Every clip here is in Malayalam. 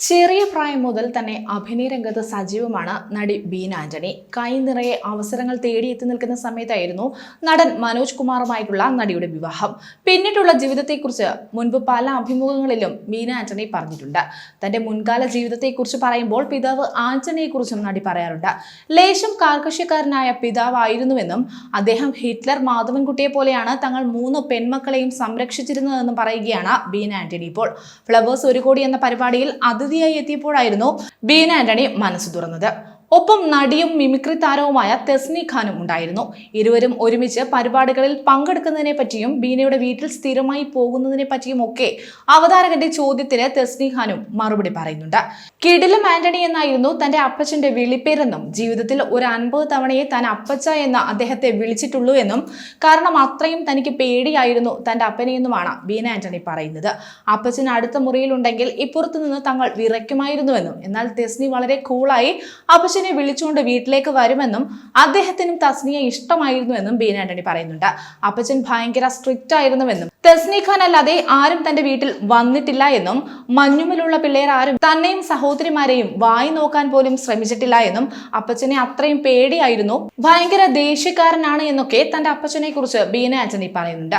ചെറിയ പ്രായം മുതൽ തന്നെ അഭിനയ രംഗത്ത് സജീവമാണ് നടി ബീന ആന്റണി. കൈ നിറയെ അവസരങ്ങൾ തേടിയെത്തി നിൽക്കുന്ന സമയത്തായിരുന്നു നടൻ മനോജ് കുമാറുമായിട്ടുള്ള നടിയുടെ വിവാഹം. പിന്നീടുള്ള ജീവിതത്തെക്കുറിച്ച് മുൻപ് പല അഭിമുഖങ്ങളിലും ബീന ആന്റണി പറഞ്ഞിട്ടുണ്ട്. തന്റെ മുൻകാല ജീവിതത്തെക്കുറിച്ച് പറയുമ്പോൾ പിതാവ് ആന്റണിയെക്കുറിച്ചും നടി പറയാറുണ്ട്. ലേശം കാർക്കശ്യക്കാരനായ പിതാവായിരുന്നുവെന്നും അദ്ദേഹം ഹിറ്റ്ലർ മാധവൻകുട്ടിയെ പോലെയാണ് തങ്ങൾ മൂന്ന് പെൺമക്കളെയും സംരക്ഷിച്ചിരുന്നതെന്നും പറയുകയാണ് ബീന ആന്റണി ഇപ്പോൾ. ഫ്ലവേഴ്സ് ഒരു കോടി എന്ന പരിപാടിയിൽ അതിഥിയായി എത്തിയപ്പോഴായിരുന്നു ബീന ആന്റണി മനസ്സ് തുറന്നത്. ഒപ്പം നടിയും മിമിക്രി താരവുമായ തെസ്നി ഖാനും ഉണ്ടായിരുന്നു. ഇരുവരും ഒരുമിച്ച് പരിപാടികളിൽ പങ്കെടുക്കുന്നതിനെ പറ്റിയും ബീനയുടെ വീട്ടിൽ സ്ഥിരമായി പോകുന്നതിനെ പറ്റിയും ഒക്കെ അവതാരകന്റെ ചോദ്യത്തിന് തെസ്നി ഖാനും മറുപടി പറയുന്നുണ്ട്. കിടിലം ആന്റണി എന്നായിരുന്നു തന്റെ അപ്പച്ചന്റെ വിളിപ്പേരെന്നും ജീവിതത്തിൽ ഒരു അൻപത് തവണയെ താൻ അപ്പച്ച എന്ന് അദ്ദേഹത്തെ വിളിച്ചിട്ടുള്ളൂ എന്നും കാരണം അത്രയും തനിക്ക് പേടിയായിരുന്നു തന്റെ അപ്പനെയെന്നുമാണ് ബീന ആന്റണി പറയുന്നത്. അപ്പച്ചൻ അടുത്ത മുറിയിലുണ്ടെങ്കിൽ ഇപ്പുറത്തു നിന്ന് തങ്ങൾ വിറയ്ക്കുമായിരുന്നുവെന്നും എന്നാൽ തെസ്നി വളരെ കൂളായി അപ്പച്ചനെ വിളിച്ചുകൊണ്ട് വീട്ടിലേക്ക് വരുമെന്നും അദ്ദേഹത്തിനും തസ്നിയെ ഇഷ്ടമായിരുന്നുവെന്നും ബീന ആന്റണി പറയുന്നുണ്ട്. അപ്പച്ചൻ ഭയങ്കര സ്ട്രിക്റ്റ് ആയിരുന്നുവെന്നും തസ്നി ഖാൻ അല്ലാതെ ആരും തന്റെ വീട്ടിൽ വന്നിട്ടില്ല എന്നും മഞ്ഞുമലുള്ള പിള്ളേർ ആരും തന്നെയും സഹോദരിമാരെയും വായി നോക്കാൻ പോലും ശ്രമിച്ചിട്ടില്ല എന്നും അപ്പച്ചനെ അത്രയും പേടിയായിരുന്നു. ഭയങ്കര ദേഷ്യക്കാരനാണ് എന്നൊക്കെ തന്റെ അപ്പച്ചനെ കുറിച്ച് ബീന ആന്റണി പറയുന്നുണ്ട്.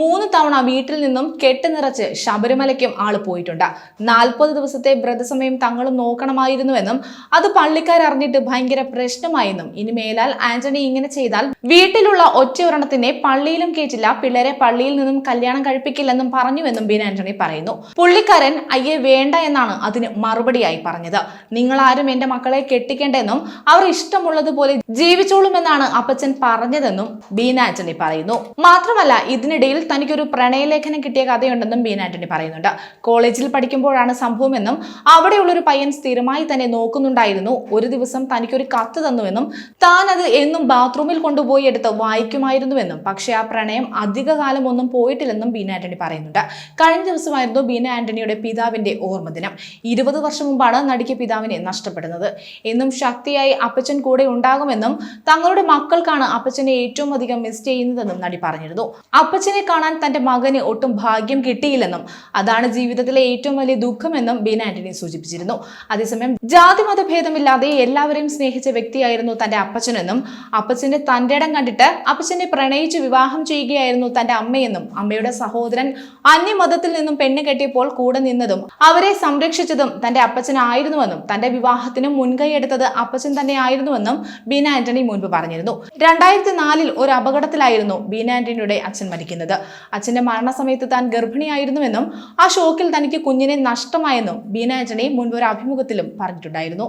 മൂന്ന് തവണ വീട്ടിൽ നിന്നും കെട്ട് നിറച്ച് ശബരിമലയ്ക്കും ആൾ പോയിട്ടുണ്ട്. നാൽപ്പത് ദിവസത്തെ വ്രതസമയം തങ്ങളും നോക്കണമായിരുന്നുവെന്നും അത് പള്ളിക്കാർ അറിഞ്ഞിട്ട് ഭയങ്കര പ്രശ്നമായെന്നും ഇനി മേലാൽ ആന്റണി ഇങ്ങനെ ചെയ്താൽ വീട്ടിലുള്ള ഒറ്റ ഒരെണ്ണത്തിനെ പള്ളിയിലും കേട്ടില്ല പിള്ളേരെ പള്ളിയിൽ നിന്നും കല്യാണം കഴിപ്പിക്കില്ലെന്നും പറഞ്ഞുവെന്നും ബിൻ ആന്റണി പറയുന്നു. പുള്ളിക്കാരൻ അയ്യെ വേണ്ട എന്നാണ് അതിന് മറുപടിയായി പറഞ്ഞത്. നിങ്ങൾ ആരും എന്റെ മക്കളെ കെട്ടിക്കേണ്ടെന്നും അവർ ഇഷ്ടമുള്ളതുപോലെ ജീവിച്ചോളുമെന്നാണ് അപ്പച്ചൻ പറഞ്ഞതെന്നും ബീന ആന്റണി പറയുന്നു. മാത്രമല്ല ഇതിനിടയിൽ തനിക്കൊരു പ്രണയലേഖനം കിട്ടിയ കഥയുണ്ടെന്നും ബീന ആന്റണി പറയുന്നുണ്ട്. കോളേജിൽ പഠിക്കുമ്പോഴാണ് സംഭവമെന്നും അവിടെയുള്ളൊരു പയ്യൻ സ്ഥിരമായി തന്നെ നോക്കുന്നുണ്ടായിരുന്നു. ഒരു ദിവസം തനിക്കൊരു കത്ത് തന്നുവെന്നും താൻ അത് എന്നും ബാത്റൂമിൽ കൊണ്ടുപോയി എടുത്ത് വായിക്കുമായിരുന്നുവെന്നും. പക്ഷേ ആ പ്രണയം അധികകാലം ഒന്നും പോയിട്ടില്ലെന്നും ബീന ആന്റണി പറയുന്നുണ്ട്. കഴിഞ്ഞ ദിവസമായിരുന്നു ബീന ആന്റണിയുടെ പിതാവിന്റെ ഓർമ്മദിനം. ഇരുപത് വർഷം മുമ്പാണ് നടിക്ക് പിതാവിനെ നഷ്ടപ്പെടുന്നത്. എന്നും ശക്തിയായി അപ്പച്ചൻ കൂടെ ഉണ്ടാകുമെന്നും തങ്ങളുടെ മക്കൾക്കാണ് അപ്പച്ചനെ ഏറ്റവും അധികം മിസ് ചെയ്യുന്നതെന്നും നടി പറഞ്ഞിരുന്നു. അപ്പച്ചനെ കാണാൻ തന്റെ മകന് ഒട്ടും ഭാഗ്യം കിട്ടിയില്ലെന്നും അതാണ് ജീവിതത്തിലെ ഏറ്റവും വലിയ ദുഃഖമെന്നും ബീന ആന്റണി സൂചിപ്പിച്ചിരുന്നു. അതേസമയം ജാതി മതഭേദമില്ലാതെ എല്ലാവരെയും സ്നേഹിച്ച വ്യക്തിയായിരുന്നു തന്റെ അപ്പച്ചനെന്നും അപ്പച്ചന്റെ തന്റെ ഇടം കണ്ടിട്ട് അപ്പച്ചനെ പ്രണയിച്ച് വിവാഹം ചെയ്യുകയായിരുന്നു തന്റെ അമ്മയെന്നും അമ്മയുടെ സഹോദരൻ അന്യമതത്തിൽ നിന്നും പെണ്ണ് കെട്ടിയപ്പോൾ കൂടെ നിന്നതും അവരെ സംരക്ഷിച്ചതും തന്റെ അപ്പച്ചനായിരുന്നുവെന്നും തന്റെ വിവാഹത്തിന് മുൻകൈ എടുത്തത് അപ്പച്ചൻ തന്നെ ആയിരുന്നുവെന്നും ബീന ആന്റണി മുൻപ് പറഞ്ഞിരുന്നു. രണ്ടായിരത്തി നാലിൽ ഒരു അപകടത്തിലായിരുന്നു ബീന ആന്റണിയുടെ അച്ഛൻ മരിക്കുന്നത്. അച്ഛന്റെ മരണസമയത്ത് താൻ ഗർഭിണിയായിരുന്നുവെന്നും ആ ഷോക്കിൽ തനിക്ക് കുഞ്ഞിനെ നഷ്ടമായെന്നും ബീന ആന്റണി മുൻപ് ഒരു അഭിമുഖത്തിലും പറഞ്ഞിട്ടുണ്ടായിരുന്നു.